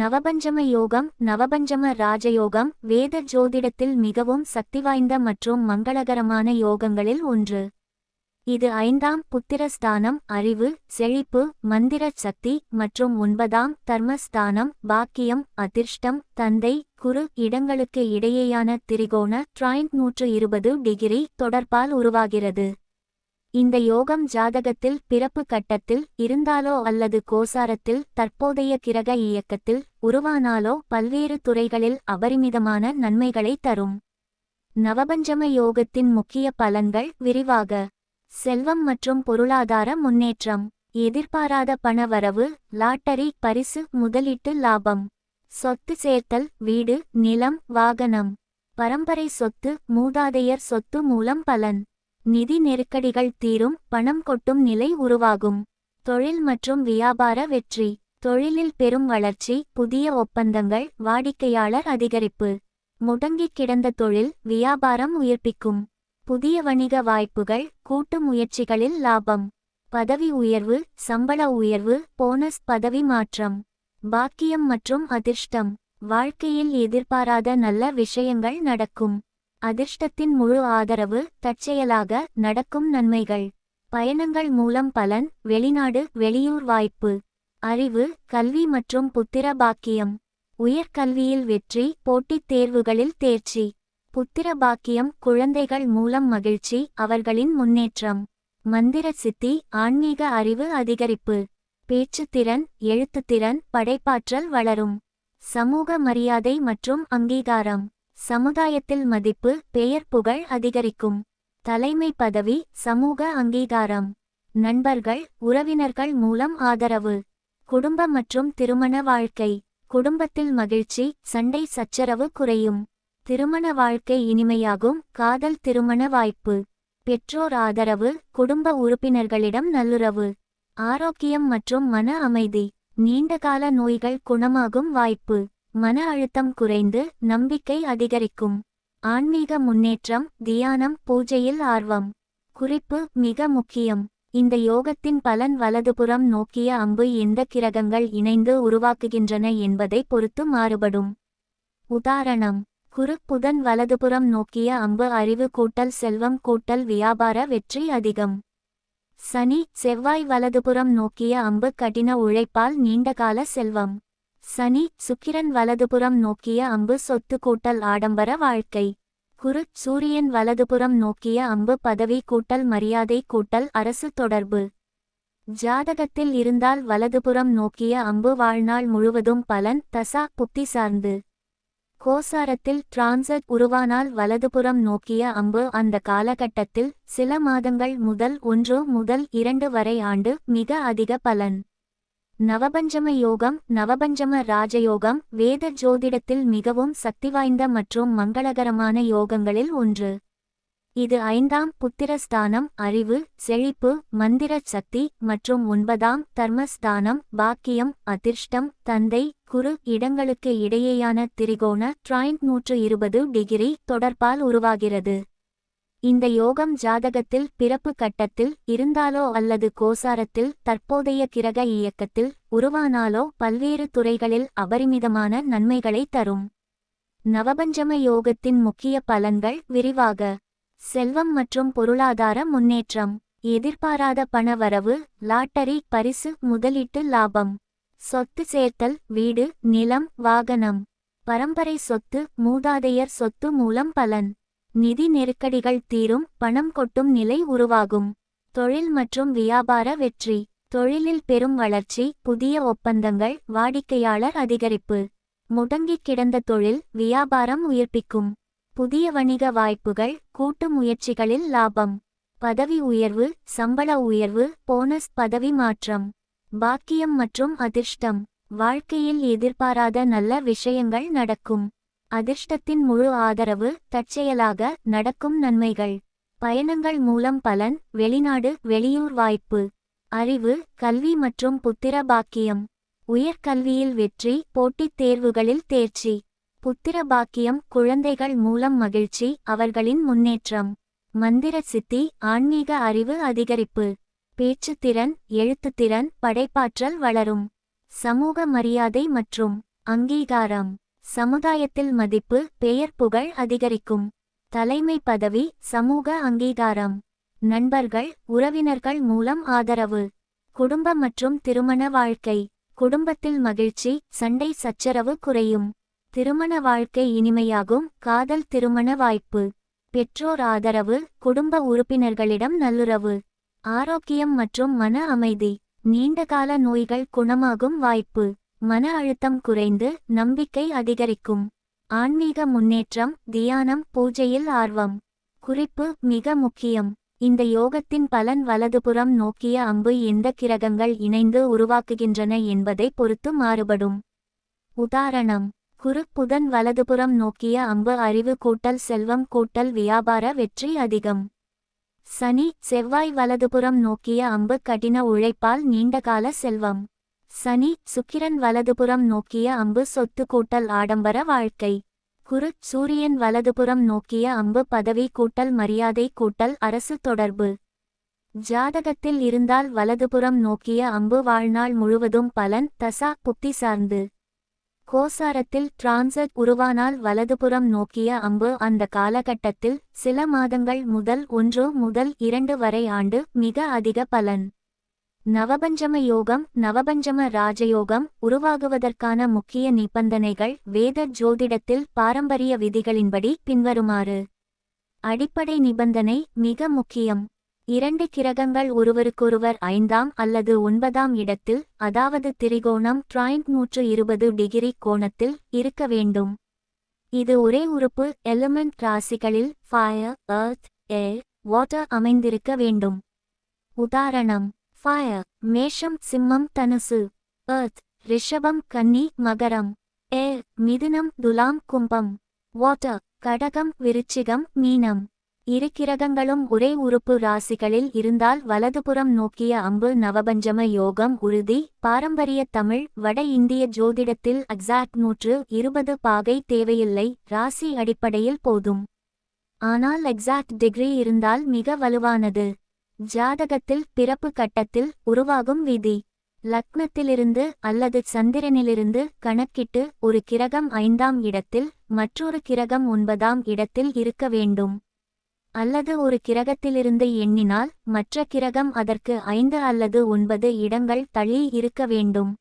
நவபஞ்சம யோகம் நவபஞ்சம ராஜயோகம் வேத ஜோதிடத்தில் மிகவும் சக்திவாய்ந்த மற்றும் மங்களகரமான யோகங்களில் ஒன்று. இது ஐந்தாம் புத்திரஸ்தானம் அறிவு செழிப்பு மந்திர சக்தி மற்றும் ஒன்பதாம் தர்மஸ்தானம் பாக்கியம் அதிர்ஷ்டம் தந்தை குரு இடங்களுக்கு இடையேயான திரிகோண ட்ராயிண்ட் நூற்று இருபது டிகிரி தொடர்பால் உருவாகிறது. இந்த யோகம் ஜாதகத்தில் பிறப்பு கட்டத்தில் இருந்தாலோ அல்லது கோசாரத்தில் தற்போதைய கிரக இயக்கத்தில் உருவானாலோ பல்வேறு துறைகளில் அபரிமிதமான நன்மைகளை தரும். நவபஞ்சம யோகத்தின் முக்கிய பலன்கள் விரிவாக. செல்வம் மற்றும் பொருளாதார முன்னேற்றம். எதிர்பாராத பணவரவு லாட்டரி பரிசு முதலீட்டு லாபம். சொத்து சேர்த்தல் வீடு நிலம் வாகனம். பரம்பரை சொத்து மூதாதையர் சொத்து மூலம் பலன். நிதி நெருக்கடிகள் தீரும் பணம் கொட்டும் நிலை உருவாகும். தொழில் மற்றும் வியாபார வெற்றி. தொழிலில் பெரும் வளர்ச்சி புதிய ஒப்பந்தங்கள் வாடிக்கையாளர் அதிகரிப்பு. முடங்கிக் கிடந்த தொழில் வியாபாரம் உயிர்ப்பிக்கும். புதிய வணிக வாய்ப்புகள் கூட்டு முயற்சிகளில் லாபம். பதவி உயர்வு சம்பள உயர்வு போனஸ் பதவி மாற்றம். பாக்கியம் மற்றும் அதிர்ஷ்டம். வாழ்க்கையில் எதிர்பாராத நல்ல விஷயங்கள் நடக்கும். அதிர்ஷ்டத்தின் முழு ஆதரவு தற்செயலாக நடக்கும் நன்மைகள். பயணங்கள் மூலம் பலன் வெளிநாடு வெளியூர் வாய்ப்பு. அறிவு கல்வி மற்றும் புத்திர பாக்கியம். உயர்கல்வியில் வெற்றி போட்டித் தேர்வுகளில் தேர்ச்சி. புத்திர பாக்கியம் குழந்தைகள் மூலம் மகிழ்ச்சி அவர்களின் முன்னேற்றம். மந்திர சித்தி ஆன்மீக அறிவு அதிகரிப்பு. பேச்சுத்திறன் எழுத்துத்திறன் படைப்பாற்றல் வளரும். சமூக மரியாதை மற்றும் அங்கீகாரம். சமுதாயத்தில் மதிப்பு பெயர் புகழ் அதிகரிக்கும். தலைமை பதவி சமூக அங்கீகாரம். நண்பர்கள் உறவினர்கள் மூலம் ஆதரவு. குடும்ப மற்றும் திருமண வாழ்க்கை. குடும்பத்தில் மகிழ்ச்சி சண்டை சச்சரவு குறையும். திருமண வாழ்க்கை இனிமையாகும் காதல் திருமண வாய்ப்பு. பெற்றோர் ஆதரவு குடும்ப உறுப்பினர்களிடம் நல்லுறவு. ஆரோக்கியம் மற்றும் மன அமைதி. நீண்டகால நோய்கள் குணமாகும் வாய்ப்பு. மன அழுத்தம் குறைந்து நம்பிக்கை அதிகரிக்கும். ஆன்மீக முன்னேற்றம் தியானம் பூஜையில் ஆர்வம். குறிப்பு மிக முக்கியம். இந்த யோகத்தின் பலன் வலதுபுறம் நோக்கிய அம்பு எந்த கிரகங்கள் இணைந்து உருவாக்குகின்றன என்பதை பொறுத்து மாறுபடும். உதாரணம் குரு புதன் வலதுபுறம் நோக்கிய அம்பு அறிவு கூட்டல் செல்வம் கூட்டல் வியாபார வெற்றி அதிகம். சனி செவ்வாய் வலதுபுறம் நோக்கிய அம்பு கடின உழைப்பால் நீண்டகால செல்வம். சனி சுக்கிரன் வலதுபுறம் நோக்கிய அம்பு சொத்து கூட்டல் ஆடம்பர வாழ்க்கை. குரு சூரியன் வலதுபுறம் நோக்கிய அம்பு பதவி கூட்டல் மரியாதை கூட்டல் அரசு தொடர்பு. ஜாதகத்தில் இருந்தால் வலதுபுறம் நோக்கிய அம்பு வாழ்நாள் முழுவதும் பலன் தசா புத்தி சார்ந்து. கோசாரத்தில் டிரான்சட் உருவானால் வலதுபுறம் நோக்கிய அம்பு அந்த காலகட்டத்தில் சில மாதங்கள் முதல் ஒன்று முதல் இரண்டு வரை ஆண்டு மிக அதிக பலன். நவபஞ்சம யோகம் நவபஞ்சம ராஜயோகம் வேத ஜோதிடத்தில் மிகவும் சக்திவாய்ந்த மற்றும் மங்களகரமான யோகங்களில் ஒன்று. இது ஐந்தாம் புத்திரஸ்தானம் அறிவு செழிப்பு மந்திர சக்தி மற்றும் ஒன்பதாம் தர்மஸ்தானம் பாக்கியம் அதிர்ஷ்டம் தந்தை குரு இடங்களுக்கு இடையேயான திரிகோண ட்ராயிண்ட் நூற்று இருபது டிகிரி தொடர்பால் உருவாகிறது. இந்த யோகம் ஜாதகத்தில் பிறப்பு கட்டத்தில் இருந்தாலோ அல்லது கோசாரத்தில் தற்போதைய கிரக இயக்கத்தில் உருவானாலோ பல்வேறு துறைகளில் அபரிமிதமான நன்மைகளை தரும். நவபஞ்சம யோகத்தின் முக்கிய பலன்கள் விரிவாக. செல்வம் மற்றும் பொருளாதார முன்னேற்றம். எதிர்பாராத பணவரவு லாட்டரி பரிசு முதலீட்டு லாபம். சொத்து சேர்த்தல் வீடு நிலம் வாகனம். பரம்பரை சொத்து மூதாதையர் சொத்து மூலம் பலன். நிதி நெருக்கடிகள் தீரும் பணம் கொட்டும் நிலை உருவாகும். தொழில் மற்றும் வியாபார வெற்றி. தொழிலில் பெரும் வளர்ச்சி புதிய ஒப்பந்தங்கள் வாடிக்கையாளர் அதிகரிப்பு. முடங்கிக் கிடந்த தொழில் வியாபாரம் உயிர்ப்பிக்கும். புதிய வணிக வாய்ப்புகள் கூட்டு முயற்சிகளில் லாபம். பதவி உயர்வு சம்பள உயர்வு போனஸ் பதவி மாற்றம். பாக்கியம் மற்றும் அதிர்ஷ்டம். வாழ்க்கையில் எதிர்பாராத நல்ல விஷயங்கள் நடக்கும். அதிர்ஷ்டத்தின் முழு ஆதரவு தற்செயலாக நடக்கும் நன்மைகள். பயணங்கள் மூலம் பலன் வெளிநாடு வெளியூர் வாய்ப்பு. அறிவு கல்வி மற்றும் புத்திர பாக்கியம். உயர்கல்வியில் வெற்றி போட்டித் தேர்வுகளில் தேர்ச்சி. புத்திர பாக்கியம் குழந்தைகள் மூலம் மகிழ்ச்சி அவர்களின் முன்னேற்றம். மந்திர சித்தி ஆன்மீக அறிவு அதிகரிப்பு. பேச்சுத்திறன் எழுத்துத்திறன் படைப்பாற்றல் வளரும். சமூக மரியாதை மற்றும் அங்கீகாரம். சமுதாயத்தில் மதிப்பு பெயர் புகழ் அதிகரிக்கும். தலைமை பதவி சமூக அங்கீகாரம். நண்பர்கள் உறவினர்கள் மூலம் ஆதரவு. குடும்ப மற்றும் திருமண வாழ்க்கை. குடும்பத்தில் மகிழ்ச்சி சண்டை சச்சரவு குறையும். திருமண வாழ்க்கை இனிமையாகும் காதல் திருமண வாய்ப்பு. பெற்றோர் ஆதரவு குடும்ப உறுப்பினர்களிடம் நல்லுறவு. ஆரோக்கியம் மற்றும் மன அமைதி. நீண்டகால நோய்கள் குணமாகும் வாய்ப்பு. மன அழுத்தம் குறைந்து நம்பிக்கை அதிகரிக்கும். ஆன்மீக முன்னேற்றம் தியானம் பூஜையில் ஆர்வம். குறிப்பு மிக முக்கியம். இந்த யோகத்தின் பலன் வலதுபுறம் நோக்கிய அம்பு எந்த கிரகங்கள் இணைந்து உருவாக்குகின்றன என்பதை பொறுத்து மாறுபடும். உதாரணம் குரு புதன் வலதுபுறம் நோக்கிய அம்பு அறிவு கூட்டல் செல்வம் கூட்டல் வியாபார வெற்றி அதிகம். சனி செவ்வாய் வலதுபுறம் நோக்கிய அம்பு கடின உழைப்பால் நீண்டகால செல்வம். சனி சுக்கிரன் வலதுபுறம் நோக்கிய அம்பு சொத்து கூட்டல் ஆடம்பர வாழ்க்கை. குரு சூரியன் வலதுபுறம் நோக்கிய அம்பு பதவி கூட்டல் மரியாதை கூட்டல் அரசு தொடர்பு. ஜாதகத்தில் இருந்தால் வலதுபுறம் நோக்கிய அம்பு வாழ்நாள் முழுவதும் பலன் தசா புக்தி சார்ந்து. கோசாரத்தில் டிரான்சட் உருவானால் வலதுபுறம் நோக்கிய அம்பு அந்த காலகட்டத்தில் சில மாதங்கள் முதல் ஒன்று முதல் இரண்டு வரை ஆண்டு மிக அதிக பலன். நவபஞ்சம யோகம் நவபஞ்சம ராஜயோகம் உருவாகுவதற்கான முக்கிய நிபந்தனைகள் வேத ஜோதிடத்தில் பாரம்பரிய விதிகளின்படி பின்வருமாறு. அடிப்படை நிபந்தனை மிக முக்கியம். இரண்டு கிரகங்கள் ஒருவருக்கொருவர் ஐந்தாம் அல்லது ஒன்பதாம் இடத்தில் அதாவது திரிகோணம் ட்ராயிண்ட் நூற்று இருபது டிகிரி கோணத்தில் இருக்க வேண்டும். இது ஒரே உறுப்பு எலிமெண்ட் ராசிகளில் ஃபயர் எர்த் ஏர் வாட்டர் அமைந்திருக்க வேண்டும். உதாரணம் ஃபயர் மேஷம் சிம்மம் தனுசு. எர்த் ரிஷபம் கன்னி மகரம். ஏர் மிதுனம் துலாம் கும்பம். வாட்டர் கடகம் விருச்சிகம் மீனம். இரு கிரகங்களும் ஒரே உறுப்பு ராசிகளில் இருந்தால் வலதுபுறம் நோக்கிய அம்பு நவபஞ்சம யோகம் உறுதி. பாரம்பரிய தமிழ் வட இந்திய ஜோதிடத்தில் அக்சாக்ட் நூற்று இருபது பாகை தேவையில்லை ராசி அடிப்படையில் போதும். ஆனால் எக்ஸாக்ட் டிகிரி இருந்தால் மிக வலுவானது. ஜாதகத்தில் பிறப்பு கட்டத்தில் உருவாகும் விதி. லக்னத்திலிருந்து அல்லது சந்திரனிலிருந்து கணக்கிட்டு ஒரு கிரகம் ஐந்தாம் இடத்தில் மற்றொரு கிரகம் ஒன்பதாம் இடத்தில் இருக்க வேண்டும். அல்லது ஒரு கிரகத்திலிருந்து எண்ணினால் மற்ற கிரகம் அதற்கு ஐந்து அல்லது ஒன்பது இடங்கள் தள்ளி இருக்க வேண்டும்.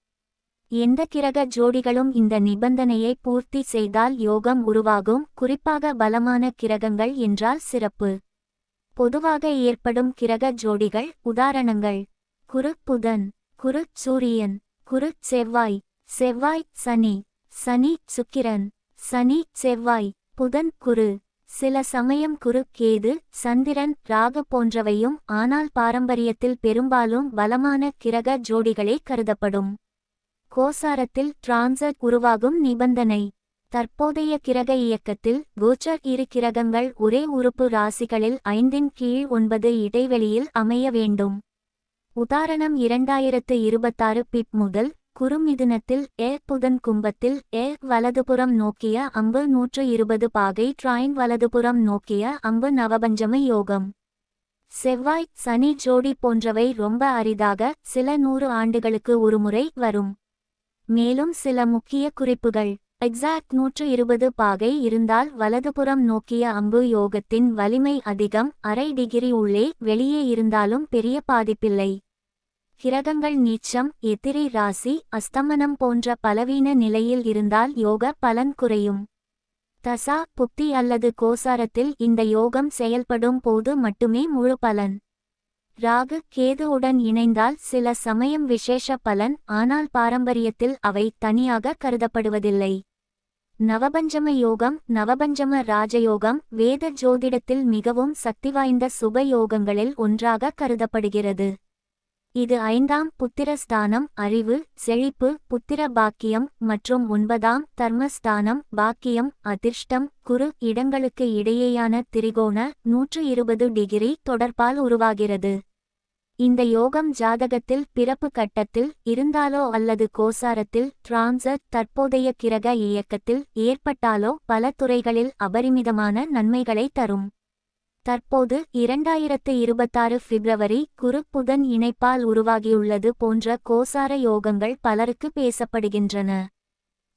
எந்த கிரக ஜோடிகளும் இந்த நிபந்தனையை பூர்த்தி செய்தால் யோகம் உருவாகும். குறிப்பாக பலமான கிரகங்கள் என்றால் சிறப்பு. பொதுவாக ஏற்படும் கிரக ஜோடிகள் உதாரணங்கள். குரு புதன் குரு சூரியன் குரு செவ்வாய் செவ்வாய் சனி சனி சுக்கிரன் சனி செவ்வாய் புதன் குரு. சில சமயம் குரு கேது சந்திரன் ராக போன்றவையும் ஆனால் பாரம்பரியத்தில் பெரும்பாலும் பலமான கிரக ஜோடிகளே கருதப்படும். கோசாரத்தில் டிரான்சட் உருவாகும் நிபந்தனை. தற்போதைய கிரக இயக்கத்தில் கோச்சர் இரு கிரகங்கள் ஒரே உறுப்பு ராசிகளில் ஐந்தின் கீழ் ஒன்பது இடைவெளியில் அமைய வேண்டும். உதாரணம் இரண்டாயிரத்து இருபத்தாறு பிப் முதல் குறுமிதுனத்தில் ஏ புதன் கும்பத்தில் ஏ வலதுபுறம் நோக்கிய அம்பு நூற்று இருபது பாகை ட்ராயின் வலதுபுறம் நோக்கிய அம்பு நவபஞ்சம யோகம். செவ்வாய் சனி ஜோடி போன்றவை ரொம்ப அரிதாக சில நூறு ஆண்டுகளுக்கு ஒருமுறை வரும். மேலும் சில முக்கிய குறிப்புகள். எக்ஸாக்ட் நூற்று இருபது பாகை இருந்தால் வலதுபுறம் நோக்கிய அம்பு யோகத்தின் வலிமை அதிகம் அரை டிகிரி உள்ளே வெளியே இருந்தாலும் பெரிய பாதிப்பில்லை. கிரகங்கள் நீச்சம் எதிரி ராசி அஸ்தமனம் போன்ற பலவீன நிலையில் இருந்தால் யோக பலன் குறையும். தசா புக்தி அல்லது கோசாரத்தில் இந்த யோகம் செயல்படும் போது மட்டுமே முழு பலன். ராகு கேதுவுடன் இணைந்தால் சில சமயம் விசேஷ பலன் ஆனால் பாரம்பரியத்தில் அவை தனியாக கருதப்படுவதில்லை. நவபஞ்சம யோகம் நவபஞ்சம ராஜயோகம் வேத ஜோதிடத்தில் மிகவும் சக்திவாய்ந்த சுப யோகங்களில் ஒன்றாக கருதப்படுகிறது. இது ஐந்தாம் புத்திரஸ்தானம் அறிவு செழிப்பு புத்திர பாக்கியம் மற்றும் ஒன்பதாம் தர்மஸ்தானம் பாக்கியம் அதிர்ஷ்டம் குரு இடங்களுக்கு இடையேயான திரிகோண நூற்று இருபது டிகிரி தொடர்பால் உருவாகிறது. இந்த யோகம் ஜாதகத்தில் பிறப்பு கட்டத்தில் இருந்தாலோ அல்லது கோசாரத்தில் டிரான்சர் தற்போதைய கிரக இயக்கத்தில் ஏற்பட்டாலோ பல துறைகளில் அபரிமிதமான நன்மைகளை தரும். தற்போது இரண்டாயிரத்து இருபத்தாறு பிப்ரவரி குரு புதன் இணைப்பால் உருவாகியுள்ளது போன்ற கோசார யோகங்கள் பலருக்கு பேசப்படுகின்றன.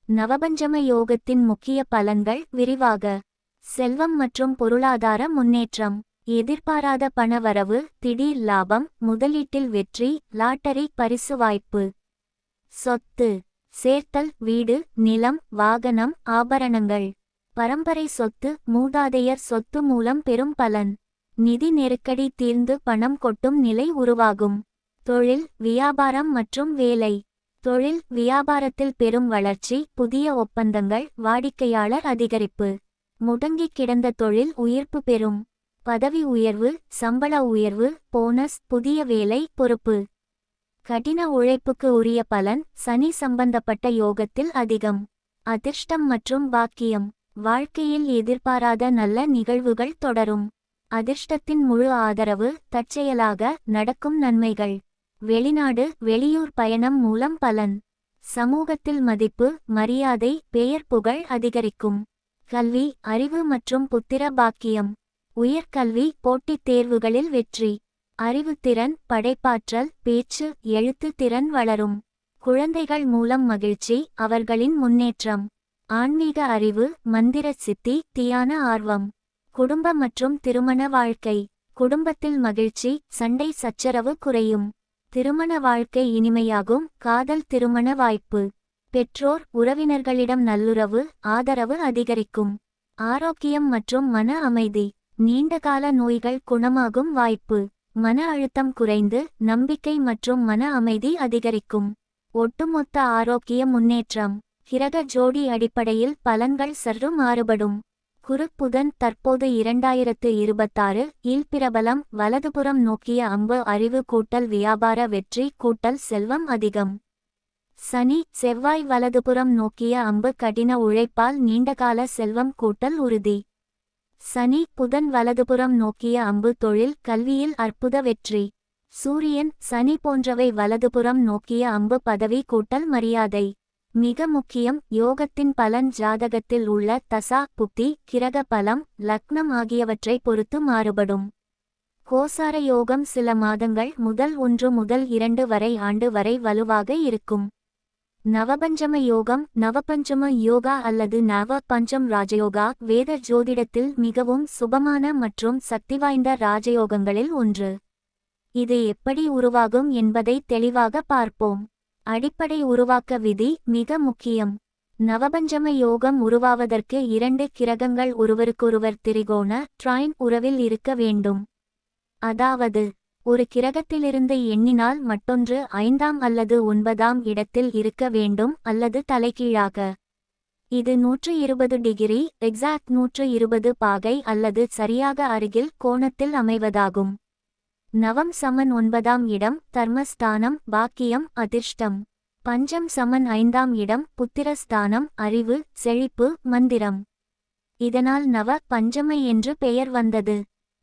நவபஞ்சம யோகத்தின் முக்கிய பலன்கள் விரிவாக. செல்வம் மற்றும் பொருளாதார முன்னேற்றம். எதிர்பாராத பணவரவு திடீர் லாபம் முதலீட்டில் வெற்றி லாட்டரி பரிசு வாய்ப்பு. சொத்து. சேர்த்தல் வீடு நிலம் வாகனம் ஆபரணங்கள். பரம்பரை சொத்து மூதாதையர் சொத்து மூலம் பெரும் பலன். நிதி நெருக்கடி தீர்ந்து பணம் கொட்டும் நிலை உருவாகும். தொழில் வியாபாரம் மற்றும் வேலை. தொழில் வியாபாரத்தில் பெரும் வளர்ச்சி புதிய ஒப்பந்தங்கள் வாடிக்கையாளர் அதிகரிப்பு. முடங்கிக் கிடந்த தொழில் உயிர்ப்பு பெறும். பதவி உயர்வு சம்பள உயர்வு போனஸ் புதிய வேலை பொறுப்பு. கடின உழைப்புக்கு உரிய பலன் சனி சம்பந்தப்பட்ட யோகத்தில் அதிகம். அதிர்ஷ்டம் மற்றும் பாக்கியம். வாழ்க்கையில் எதிர்பாராத நல்ல நிகழ்வுகள் தொடரும். அதிர்ஷ்டத்தின் முழு ஆதரவு தற்செயலாக நடக்கும் நன்மைகள். வெளிநாடு வெளியூர் பயணம் மூலம் பலன். சமூகத்தில் மதிப்பு மரியாதை பெயர் புகழ் அதிகரிக்கும். கல்வி அறிவு மற்றும் புத்திர பாக்கியம். உயர்கல்வி போட்டித் தேர்வுகளில் வெற்றி. அறிவுத்திறன் படைப்பாற்றல் பேச்சு எழுத்து திறன் வளரும். குழந்தைகள் மூலம் மகிழ்ச்சி அவர்களின் முன்னேற்றம். ஆன்மீக அறிவு மந்திர சித்தி தியான ஆர்வம். குடும்ப மற்றும் திருமண வாழ்க்கை. குடும்பத்தில் மகிழ்ச்சி சண்டை சச்சரவு குறையும். திருமண வாழ்க்கை இனிமையாகும் காதல் திருமண வாய்ப்பு. பெற்றோர் உறவினர்களிடம் நல்லுறவு ஆதரவு அதிகரிக்கும். ஆரோக்கியம் மற்றும் மன அமைதி. நீண்டகால நோய்கள் குணமாகும் வாய்ப்பு. மன அழுத்தம் குறைந்து நம்பிக்கை மற்றும் மன அமைதி அதிகரிக்கும். ஒட்டுமொத்த ஆரோக்கிய முன்னேற்றம். கிரக ஜோடி அடிப்படையில் பலன்கள் சற்று மாறுபடும். குரு புதன் தற்போது இரண்டாயிரத்து இருபத்தாறு இல் பிரபலம் வலதுபுறம் நோக்கிய அம்பு அறிவு கூட்டல் வியாபார வெற்றி கூட்டல் செல்வம் அதிகம். சனி செவ்வாய் வலதுபுறம் நோக்கிய அம்பு கடின உழைப்பால் நீண்டகால செல்வம் கூட்டல் உறுதி. சனி புதன் வலதுபுறம் நோக்கிய அம்பு தொழில் கல்வியில் அற்புத வெற்றி. சூரியன் சனி போன்றவை வலதுபுறம் நோக்கிய அம்பு பதவி கூட்டல் மரியாதை. மிக முக்கியம் யோகத்தின் பலன் ஜாதகத்தில் உள்ள தசா புத்தி கிரக பலம் லக்னம் ஆகியவற்றை பொறுத்து மாறுபடும். கோசார யோகம் சில மாதங்கள் முதல் ஒன்று முதல் இரண்டு வரை ஆண்டு வரை வலுவாக இருக்கும். நவபஞ்சம யோகம் நவபஞ்சம யோகா அல்லது நவ பஞ்சம் ராஜயோகா வேத ஜோதிடத்தில் மிகவும் சுபமான மற்றும் சக்திவாய்ந்த ராஜயோகங்களில் ஒன்று. இது எப்படி உருவாகும் என்பதை தெளிவாக பார்ப்போம். அடிப்படை உருவாக்க விதி மிக முக்கியம். நவபஞ்சம யோகம் உருவாவதற்கு இரண்டு கிரகங்கள் ஒருவருக்கொருவர் திரிகோண ட்ரைன் உறவில் இருக்க வேண்டும். அதாவது ஒரு கிரகத்திலிருந்து எண்ணினால் மற்றொன்று ஐந்தாம் அல்லது ஒன்பதாம் இடத்தில் இருக்க வேண்டும் அல்லது தலைகீழாக. இது நூற்று இருபது டிகிரி எக்ஸாக்ட் நூற்று இருபது பாகை அல்லது சரியாக அருகில் கோணத்தில் அமைவதாகும். நவம் சமன் ஒன்பதாம் இடம் தர்மஸ்தானம் பாக்கியம் அதிர்ஷ்டம். பஞ்சம் சமன் ஐந்தாம் இடம் புத்திரஸ்தானம் அறிவு செழிப்பு மந்திரம். இதனால் நவ பஞ்சமை என்று பெயர் வந்தது.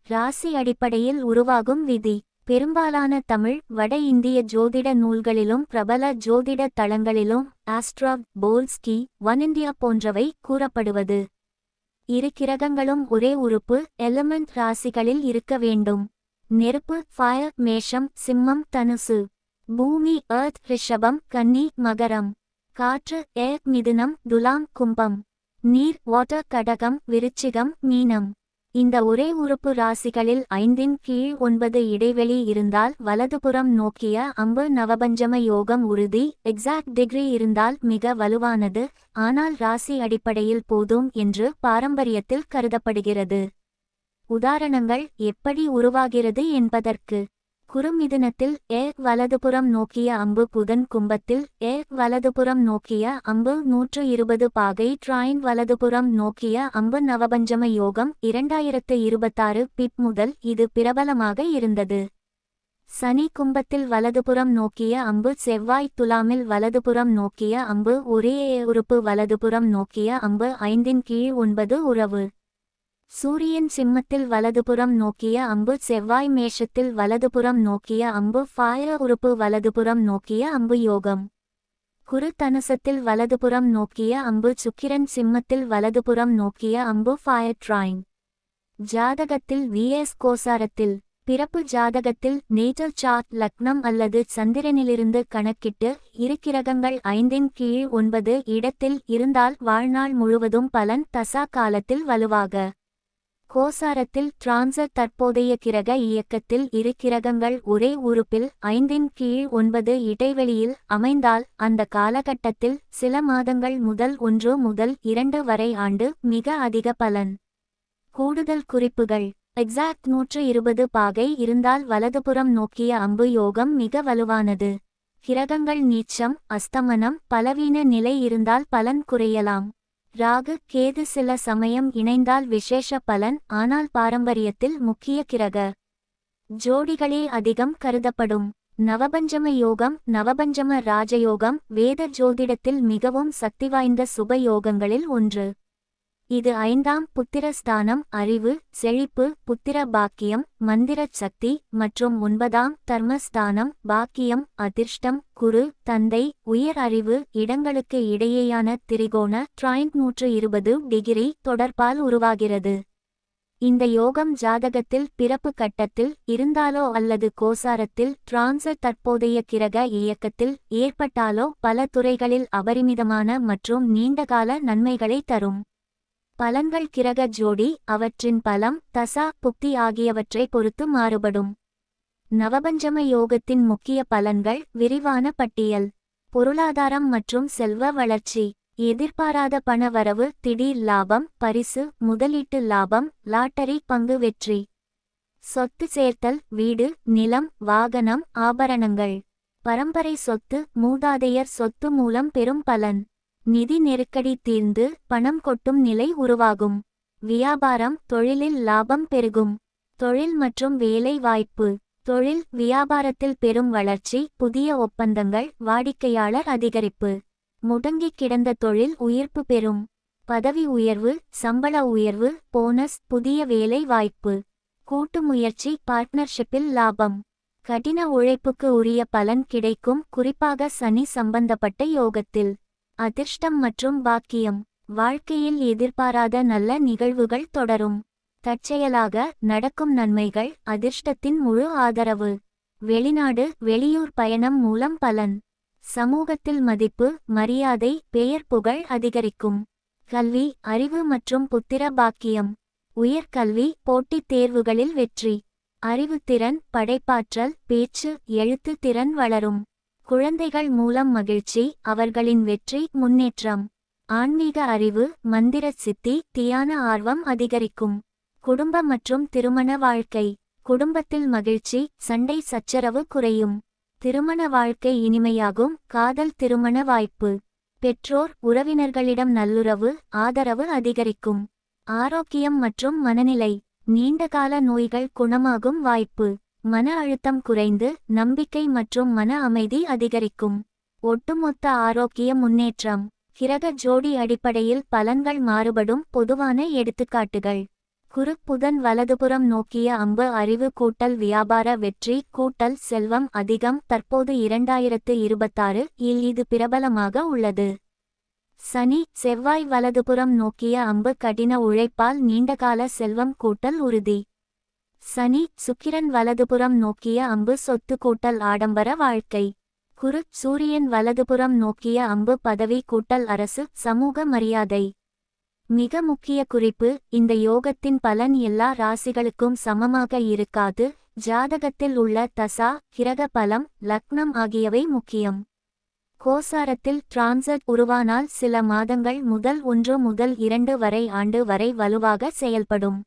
ராசி அடிப்படையில் உருவாகும் விதி. பெரும்பாலான தமிழ் வட இந்திய ஜோதிட நூல்களிலும் பிரபல ஜோதிட தளங்களிலும் ஆஸ்ட்ரா போல்ஸ்கி ஒன் இந்தியா போன்றவை கூறப்படுவது. இரு கிரகங்களும் ஒரே உறுப்பு எலமெண்ட் ராசிகளில் இருக்க வேண்டும். நெருப்பு ஃபயர் மேஷம் சிம்மம் தனுசு. பூமி எர்த் ரிஷபம் கன்னி மகரம். காற்று ஏர் மிதுனம் துலாம் கும்பம். நீர் வாட்டர் கடகம் விருச்சிகம் மீனம். இந்த ஒரே உறுப்பு ராசிகளில் ஐந்தின் கீழ் ஒன்பது இடைவெளி இருந்தால் வலதுபுறம் நோக்கிய அம்பு நவபஞ்சம யோகம் உறுதி எக்ஸாக்ட் டிகிரி இருந்தால் மிக வலுவானது ஆனால் ராசி அடிப்படையில் போதும் என்று பாரம்பரியத்தில் கருதப்படுகிறது. உதாரணங்கள் எப்படி உருவாகிறது என்பதற்கு குறுமிதுனத்தில் ஏ வலதுபுறம் நோக்கிய அம்பு புதன் கும்பத்தில் ஏ வலதுபுறம் நோக்கிய அம்பு நூற்று இருபது பாகை ட்ராயின் வலதுபுறம் நோக்கிய அம்பு நவபஞ்சம யோகம் இரண்டாயிரத்து இருபத்தாறு பிப் முதல் இது பிரபலமாக இருந்தது. சனி கும்பத்தில் வலதுபுறம் நோக்கிய அம்பு செவ்வாய் துலாமில் வலதுபுறம் நோக்கிய அம்பு ஒரே உறுப்பு வலதுபுறம் நோக்கிய அம்பு ஐந்தின் கீழ் ஒன்பது உறவு. சூரியன் சிம்மத்தில் வலதுபுறம் நோக்கிய அம்பு செவ்வாய் மேஷத்தில் வலதுபுறம் நோக்கிய அம்பு ஃபாய உறுப்பு வலதுபுறம் நோக்கிய அம்பு யோகம். குரு தனுசத்தில் வலதுபுறம் நோக்கிய அம்பு சுக்கிரன் சிம்மத்தில் வலதுபுறம் நோக்கிய அம்பு ஃபாயர் ட்ராயிங் ஜாதகத்தில் விஎஸ் கோசாரத்தில். பிறப்பு ஜாதகத்தில் நேட்டல் சார்ட் லக்னம் அல்லது சந்திரனிலிருந்து கணக்கிட்டு இரு கிரகங்கள் ஐந்தின் கீழ் ஒன்பது இடத்தில் இருந்தால் வாழ்நாள் முழுவதும் பலன் தசா காலத்தில் வலுவாக. கோசாரத்தில் டிரான்சர் தற்போதைய கிரக இயக்கத்தில் இரு கிரகங்கள் ஒரே உறுப்பில் ஐந்தின் கீழ் ஒன்பது இடைவெளியில் அமைந்தால் அந்த காலகட்டத்தில் சில மாதங்கள் முதல் ஒன்று முதல் இரண்டு வரை ஆண்டு மிக அதிக பலன். கூடுதல் குறிப்புகள். எக்ஸாக்ட் நூற்று இருபது பாகை இருந்தால் வலதுபுறம் நோக்கிய அம்பு யோகம் மிக வலுவானது. கிரகங்கள் நீச்சம் அஸ்தமனம் பலவீன நிலை இருந்தால் பலன் குறையலாம். ராகு கேது சில சமயம் இணைந்தால் விசேஷ பலன் ஆனால் பாரம்பரியத்தில் முக்கிய கிரக ஜோடிகளே அதிகம் கருதப்படும். நவபஞ்சம யோகம் நவபஞ்சம ராஜயோகம் வேத ஜோதிடத்தில் மிகவும் சக்தி வாய்ந்த சுப யோகங்களில் ஒன்று. இது ஐந்தாம் புத்திரஸ்தானம் அறிவு செழிப்பு புத்திர பாக்கியம் மந்திரச் சக்தி மற்றும் ஒன்பதாம் தர்மஸ்தானம் பாக்கியம் அதிர்ஷ்டம் குரு தந்தை உயர் அறிவு இடங்களுக்கு இடையேயான திரிகோண ட்ராயிண்ட் நூற்று இருபது டிகிரி தொடர்பால் உருவாகிறது. இந்த யோகம் ஜாதகத்தில் பிறப்பு கட்டத்தில் இருந்தாலோ அல்லது கோசாரத்தில் டிரான்சர் தற்போதைய கிரக இயக்கத்தில் ஏற்பட்டாலோ பல துறைகளில் அபரிமிதமான மற்றும் நீண்டகால நன்மைகளை தரும். பலன்கள் கிரக ஜோடி அவற்றின் பலம் தசா புக்தி ஆகியவற்றை பொறுத்து மாறுபடும். நவபஞ்சம யோகத்தின் முக்கிய பலன்கள் விரிவான பட்டியல். பொருளாதாரம் மற்றும் செல்வ வளர்ச்சி. எதிர்பாராத பண வரவு திடீர் லாபம் பரிசு முதலீட்டு லாபம் லாட்டரி பங்கு வெற்றி. சொத்து சேர்த்தல் வீடு நிலம் வாகனம் ஆபரணங்கள். பரம்பரை சொத்து மூதாதையர் சொத்து மூலம் பெரும் பலன். நிதி நெருக்கடி தீர்ந்து பணம் கொட்டும் நிலை உருவாகும். வியாபாரம் தொழிலில் லாபம் பெருகும். தொழில் மற்றும் வேலை வாய்ப்பு. தொழில் வியாபாரத்தில் பெரும் வளர்ச்சி புதிய ஒப்பந்தங்கள் வாடிக்கையாளர் அதிகரிப்பு. முடங்கி கிடந்த தொழில் உயிர்ப்பு பெறும். பதவி உயர்வு சம்பள உயர்வு போனஸ் புதிய வேலை வாய்ப்பு. கூட்டு முயற்சி பார்ட்னர்ஷிப்பில் லாபம். கடின உழைப்புக்கு உரிய பலன் கிடைக்கும் குறிப்பாக சனி சம்பந்தப்பட்ட யோகத்தில். அதிர்ஷ்டம் மற்றும் பாக்கியம். வாழ்க்கையில் எதிர்பாராத நல்ல நிகழ்வுகள் தொடரும். தற்செயலாக நடக்கும் நன்மைகள் அதிர்ஷ்டத்தின் முழு ஆதரவு. வெளிநாடு வெளியூர் பயணம் மூலம் பலன். சமூகத்தில் மதிப்பு மரியாதை பெயர் புகழ் அதிகரிக்கும். கல்வி அறிவு மற்றும் புத்திர பாக்கியம். உயர்கல்வி போட்டித் தேர்வுகளில் வெற்றி. அறிவுத்திறன் படைப்பாற்றல் பேச்சு எழுத்து திறன் வளரும். குழந்தைகள் மூலம் மகிழ்ச்சி அவர்களின் வெற்றி முன்னேற்றம். ஆன்மீக அறிவு மந்திர சித்தி தியான ஆர்வம் அதிகரிக்கும். குடும்ப மற்றும் திருமண வாழ்க்கை. குடும்பத்தில் மகிழ்ச்சி சண்டை சச்சரவு குறையும். திருமண வாழ்க்கை இனிமையாகும் காதல் திருமண வாய்ப்பு. பெற்றோர் உறவினர்களிடம் நல்லுறவு ஆதரவு அதிகரிக்கும். ஆரோக்கியம் மற்றும் மனநிலை. நீண்டகால நோய்கள் குணமாகும் வாய்ப்பு. மன அழுத்தம் குறைந்து நம்பிக்கை மற்றும் மன அமைதி அதிகரிக்கும். ஒட்டுமொத்த ஆரோக்கிய முன்னேற்றம். கிரக ஜோடி அடிப்படையில் பலன்கள் மாறுபடும் பொதுவான எடுத்துக்காட்டுகள். குரு புதன் வலதுபுறம் நோக்கிய அம்பு அறிவு கூட்டல் வியாபார வெற்றி கூட்டல் செல்வம் அதிகம் தற்போது இரண்டாயிரத்து இருபத்தாறு இல் இது பிரபலமாக உள்ளது. சனி செவ்வாய் வலதுபுறம் நோக்கிய அம்பு கடின உழைப்பால் நீண்டகால செல்வம் கூட்டல் உறுதி. சனி சுக்கிரன் வலதுபுறம் நோக்கிய அம்பு சொத்து கூட்டல் ஆடம்பர வாழ்க்கை. குரு சூரியன் வலதுபுறம் நோக்கிய அம்பு பதவி கூட்டல் அரசு சமூக மரியாதை. மிக முக்கிய குறிப்பு இந்த யோகத்தின் பலன் எல்லா ராசிகளுக்கும் சமமாக இருக்காது ஜாதகத்தில் உள்ள தசா கிரக பலம் லக்னம் ஆகியவை முக்கியம். கோசாரத்தில் டிரான்சட் உருவானால் சில மாதங்கள் முதல் ஒன்று முதல் இரண்டு வரை ஆண்டு வரை வலுவாக செயல்படும்.